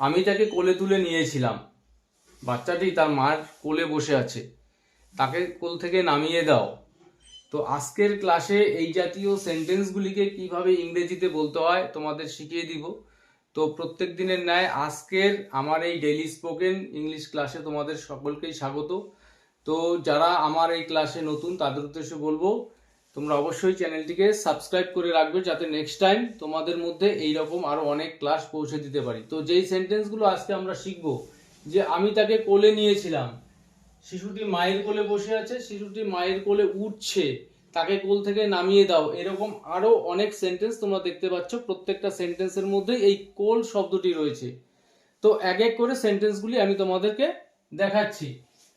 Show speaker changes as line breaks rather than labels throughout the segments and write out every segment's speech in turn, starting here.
আমি তাকে কোলে তুলে নিয়েছিলাম। বাচ্চাটি তার মার কোলে বসে আছে। তাকে কোল থেকে নামিয়ে দাও। তো আজকের ক্লাসে এই জাতীয় সেন্টেন্সগুলিকে কীভাবে ইংরেজিতে বলতে হয় তোমাদের শিখিয়ে দিব। তো প্রত্যেক দিনের ন্যায় আজকের আমার এই ডেইলি স্পোকেন ইংলিশ ক্লাসে তোমাদের সকলকেই স্বাগত। তো যারা আমার এই ক্লাসে নতুন, তাদের উদ্দেশ্যে বলব তোমরা অবশ্যই চ্যানেলটিকে সাবস্ক্রাইব করে রাখবে যাতে নেক্সট টাইম তোমাদের মধ্যে এই রকম আরও অনেক ক্লাস পৌঁছে দিতে পারি। তো যেই সেন্টেন্সগুলো আজকে আমরা শিখব, যে আমি তাকে কোলে নিয়েছিলাম, শিশুটি মায়ের কোলে বসে আছে, শিশুটি মায়ের কোলে উঠছে, তাকে কোল থেকে নামিয়ে দাও, এরকম আরও অনেক সেন্টেন্স তোমরা দেখতে পাচ্ছ, প্রত্যেকটা সেন্টেন্সের মধ্যে এই কোল শব্দটি রয়েছে। তো এক এক করে সেন্টেন্সগুলি আমি তোমাদেরকে দেখাচ্ছি।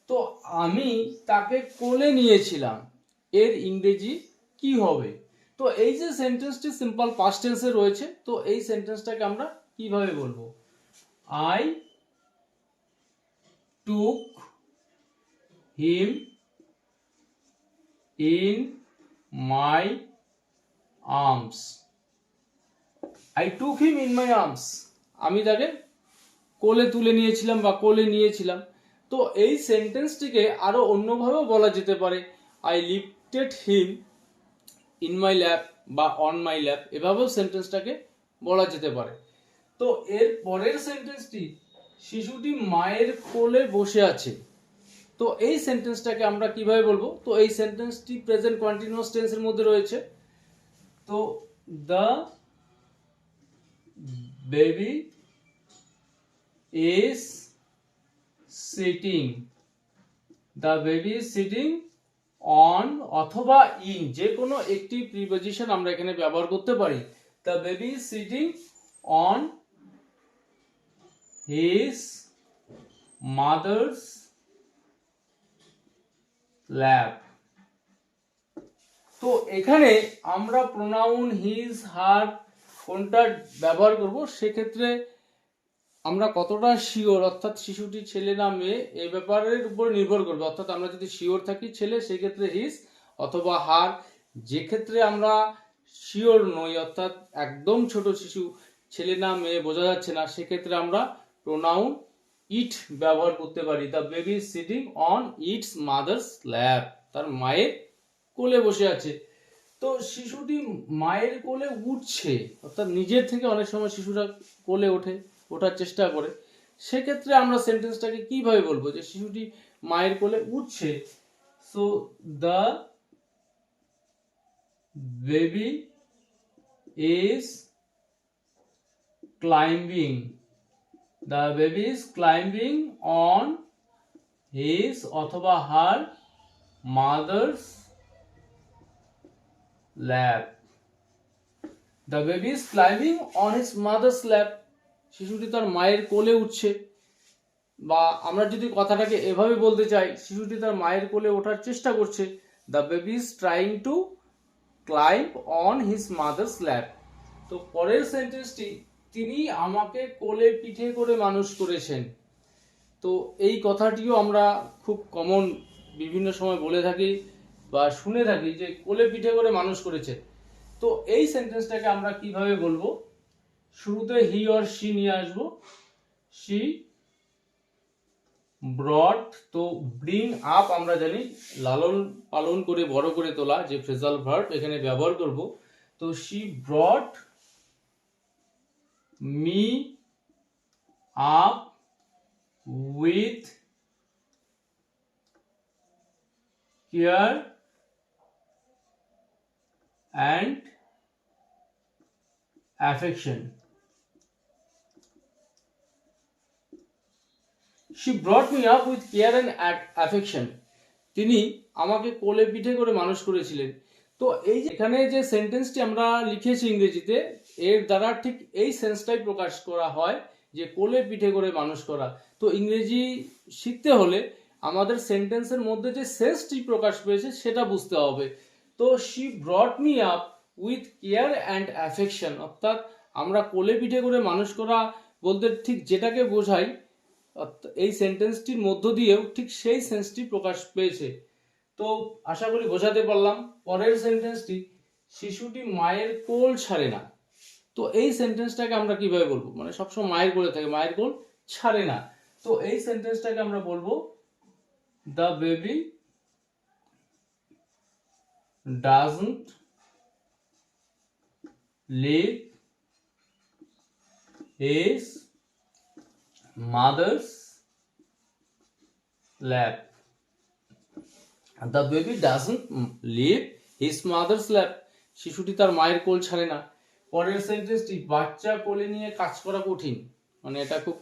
তো আমি তাকে কোলে নিয়েছিলাম, এর ইংরেজি কি হবে? তো এই যে সেন্টেন্সটি সিম্পল পাস্ট টেন্সে রয়েছে, তো এই সেন্টেন্সটাকে আমরা কীভাবে বলব? I took him in my arms I took him in my arms আমি তাকে কোলে তুলে নিয়েছিলাম বা কোলে নিয়েছিলাম। তো এই সেন্টেন্সটিকে আরও অন্যভাবেও বলা যেতে পারে। I lifted him in my lap বা অন মাই ল্যাপ এভাবেও সেন্টেন্সটাকে বলা যেতে পারে। তো এর পরের সেন্টেন্সটি শিশুটি মায়ের কোলে বসে আছে। তো এই সেন্টেন্সটাকে আমরা কীভাবে বলব? তো এই সেন্টেন্সটি প্রেজেন্ট কন্টিনিউয়াস টেন্সের মধ্যে রয়েছে। তো the baby is sitting the baby is sitting on অথবা ইন যে কোনো একটি প্রিপোজিশন আমরা এখানে ব্যবহার করতে পারি। The baby sitting on his mother's lap তো এখানে আমরা প্রোনাউন হিজ হার কোনটা ব্যবহার করব, সেক্ষেত্রে আমরা কতটা শিওর অর্থাৎ শিশুটি ছেলে না মেয়ে, এ ব্যাপারের উপর নির্ভর করবে। অর্থাৎ আমরা যদি শিওর থাকি ছেলে, সেক্ষেত্রে হিস অথবা হার যে ক্ষেত্রে আমরা শিওর নই, অর্থাৎ একদম ছোট শিশু, ছেলে না মেয়ে বোঝা যাচ্ছে না, সেক্ষেত্রে আমরা প্রোনাউন ইট ব্যবহার করতে পারি। The baby sitting on its mother's lap তার মায়ের কোলে বসে আছে। তো শিশুটি মায়ের কোলে উঠছে, অর্থাৎ নিজের থেকে অনেক সময় শিশুরা কোলে ওঠে। ওঠার চেষ্টা করে, সেক্ষেত্রে আমরা সেন্টেন্সটাকে কীভাবে বলব? যে শিশুটি মায়ের কোলে উঠছে। So the baby is climbing the baby is climbing on his অথবা her mother's lap the baby is climbing on his mother's lap শিশুটি তার মায়ের কোলে উঠছে। বা আমরা যদি কথাটাকে এভাবে বলতে চাই, শিশুটি তার মায়ের কোলে ওঠার চেষ্টা করছে। The baby is trying to climb on his mother's lap তো পরের সেন্টেন্সটি তিনি আমাকে কোলে পিঠে করে মানুষ করেছেন। তো এই কথাটিও আমরা খুব কমন বিভিন্ন সময় বলে থাকি বা শুনে থাকি যে কোলে পিঠে করে মানুষ করেছে। তো এই সেন্টেন্সটাকে আমরা কীভাবে বলব? শুরুতে হি অর সি নিয়ে আসব শি ব্রড তো ব্রিং আপ আমরা জানি লালন পালন করে, বড় করে তোলা যে ফ্রেজাল ভার্ব এখানে ব্যবহার করব তো she brought me up with care and affection. She brought me up with care and affection তিনি আমাকে কোলে পিঠে করে মানুষ করেছিলেন। তো এই যে এখানে যে সেন্টেন্সটি আমরা লিখেছি ইংরেজিতে, এর দ্বারা ঠিক এই সেন্সটাই প্রকাশ করা হয় যে কোলে পিঠে করে মানুষ করা। তো ইংরেজি শিখতে হলে আমাদের সেন্টেন্সের মধ্যে যে সেন্সটি প্রকাশ পেয়েছে, সেটা বুঝতে হবে। তো she brought me up with care and affection অর্থাৎ আমরা কোলে পিঠে করে মানুষ করা বলতে ঠিক যেটাকে বোঝাই এই সেন্টেন্সটির মধ্য দিয়েও ঠিক সেই সেন্সটি প্রকাশ পেয়েছে। তো আশা করি বোঝাতে পারলাম, পরের সেন্টেন্সটি শিশুটি মায়ের কোল ছাড়ে না। তো এই সেন্টেন্সটাকে আমরা কীভাবে বলব? মানে সবসময় মায়ের কোলে থাকে, মায়ের কোল ছাড়ে না। তো এই সেন্টেন্সটাকে আমরা বলব the baby doesn't leave is mother's lap. The baby doesn't leave his mother's lap. শিশুটি তার মায়ের কোল ছাড়ে না। পরের সেন্টেন্সটি বাচ্চা কোলে নিয়ে কাজ করা কঠিন। মানে এটা খুব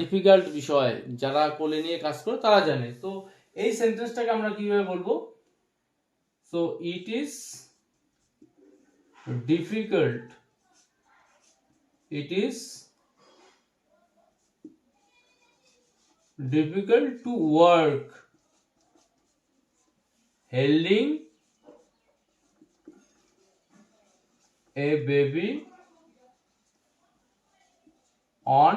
ডিফিকাল্ট বিষয়। যারা কোলে নিয়ে কাজ করে, তারা জানে। তো এই সেন্টেন্সটাকে আমরা কীভাবে বলব? So it is difficult it is difficult to work. Holding a baby on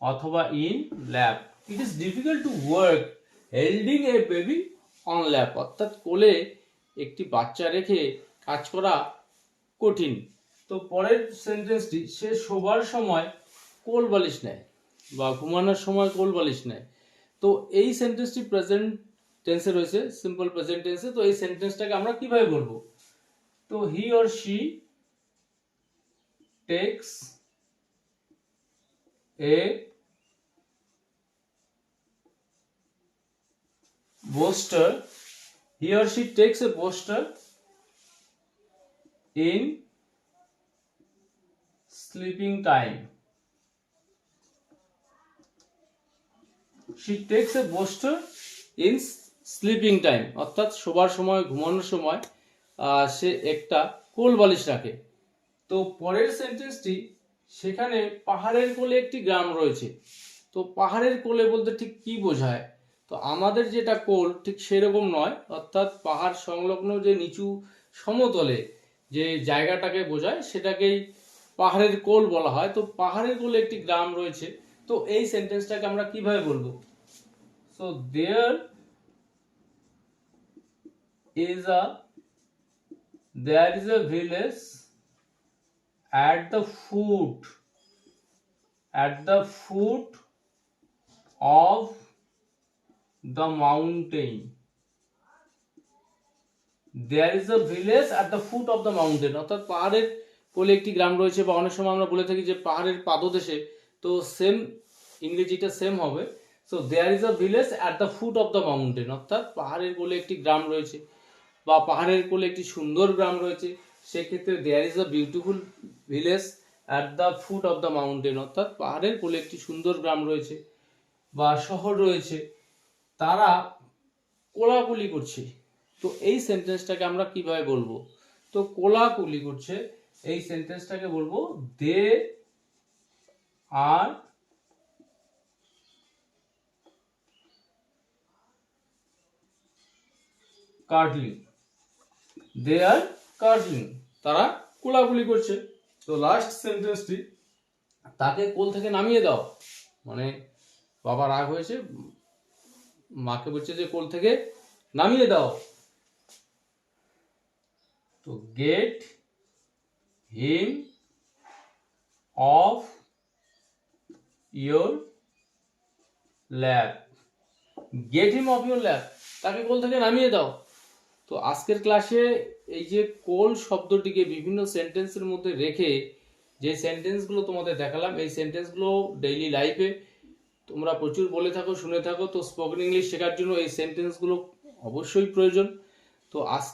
অথবা in lap it is difficult to work holding a baby on lap অর্থাৎ কোলে একটি বাচ্চা রেখে কাজ করা কঠিন। তো পরের সেন্টেন্সটি সে শোবার সময় কোল বালিশ নেয়। বা ঘুমানোর সময় কোল বালিশ নেয়। তো এই সেন্টেন্সটি প্রেজেন্ট টেন্সে রয়েছে সিম্পল প্রেজেন্ট টেন্সে তো এই সেন্টেন্সটাকে আমরা কীভাবে বলব? তো he or she takes a bolster he or she takes a bolster in sleeping time she takes a bolster in sleeping time, অর্থাৎ শোবার সময়, ঘুমানোর সময় সে একটা কোল বালিশ রাখে। তো পরের সেন্টেন্সটি সেখানে পাহাড়ের কোলে একটি গ্রাম রয়েছে। তো পাহাড়ের কোলে বলতে ঠিক কি বোঝায়? তো আমাদের যেটা কোল ঠিক সেরকম নয়, অর্থাৎ পাহাড় সংলগ্ন যে নিচু সমতলে যে জায়গাটাকে বোঝায়, সেটাকেই পাহাড়ের কোল বলা হয়। তো পাহাড়ের কোলে একটি গ্রাম রয়েছে। তো এই সেন্টেন্সটাকে আমরা কীভাবে বলব? So there is a there is a village at the foot, at the foot of the mountain. There is a village at the foot of the mountain. অর্থাৎ পাহাড়ের কোলে একটি গ্রাম রয়েছে বা অনেক সময় আমরা বলে থাকি যে পাহাড়ের পাদদেশে, তো সেম ইংরেজিটা সেম হবে। So there is a village at the foot of the mountain অর্থাৎ পাহাড়ের কোলে একটি গ্রাম রয়েছে বা পাহাড়ের কোলে একটি সুন্দর গ্রাম রয়েছে। সেক্ষেত্রে there is a beautiful village at the foot of the mountain অর্থাৎ পাহাড়ের কোলে একটি সুন্দর গ্রাম রয়েছে বা শহর রয়েছে। তারা কোলাকুলি করছে। তো এই সেন্টেন্সটাকে আমরা কীভাবে বলব? তো কোলাকুলি করছে, এই সেন্টেন্সটাকে বলব দে আর কার্ডলিং দে আর কার্ডলিং তারা কোলাকুলি করছে। তো লাস্ট সেন্টেন্সটি তাকে কোল থেকে নামিয়ে দাও। মানে বাবা রাগ হয়েছে, মাকে বলছে যে কোল থেকে নামিয়ে দাও। তো get him off your lap get him off your lap তাকে কোল থেকে নামিয়ে দাও। তো আজকের ক্লাসে এই যে কোল শব্দটিকে বিভিন্ন সেন্টেন্সের মধ্যে রেখে যে সেন্টেন্সগুলো তোমাদের দেখালাম, এই সেন্টেন্সগুলো ডেইলি লাইফে তোমরা প্রচুর বলে থাকো, শুনে থাকো। তো স্পোকেন ইংলিশ শেখার জন্য এই সেন্টেন্সগুলো অবশ্যই প্রয়োজন। তো আজ